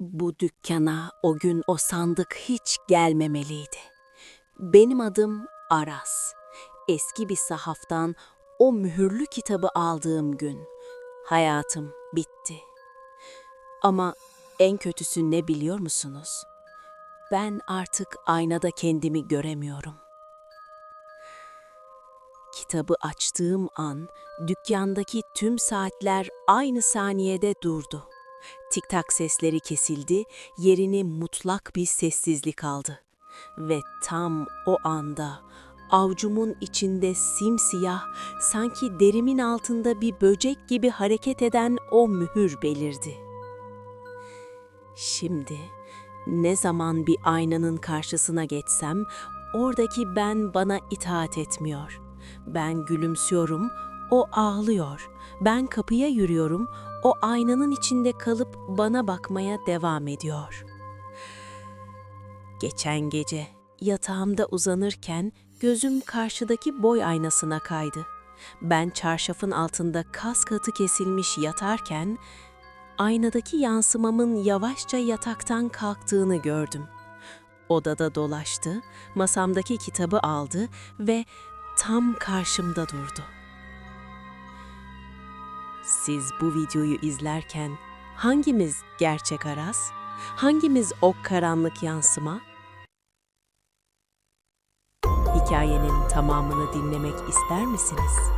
Bu dükkana o gün o sandık hiç gelmemeliydi. Benim adım Aras. Eski bir sahaftan o mühürlü kitabı aldığım gün hayatım bitti. Ama en kötüsü ne biliyor musunuz? Ben artık aynada kendimi göremiyorum. Kitabı açtığım an dükkandaki tüm saatler aynı saniyede durdu. Tik-tak sesleri kesildi, yerini mutlak bir sessizlik aldı. Ve tam o anda avcumun içinde simsiyah, sanki derimin altında bir böcek gibi hareket eden o mühür belirdi. Şimdi ne zaman bir aynanın karşısına geçsem oradaki ben bana itaat etmiyor. Ben gülümsüyorum, o ağlıyor. Ben kapıya yürüyorum, o aynanın içinde kalıp bana bakmaya devam ediyor. Geçen gece yatağımda uzanırken gözüm karşıdaki boy aynasına kaydı. Ben çarşafın altında kas katı kesilmiş yatarken aynadaki yansımamın yavaşça yataktan kalktığını gördüm. Odada dolaştı, masamdaki kitabı aldı ve tam karşımda durdu. Siz bu videoyu izlerken hangimiz gerçek Aras? Hangimiz o karanlık yansıma? Hikayenin tamamını dinlemek ister misiniz?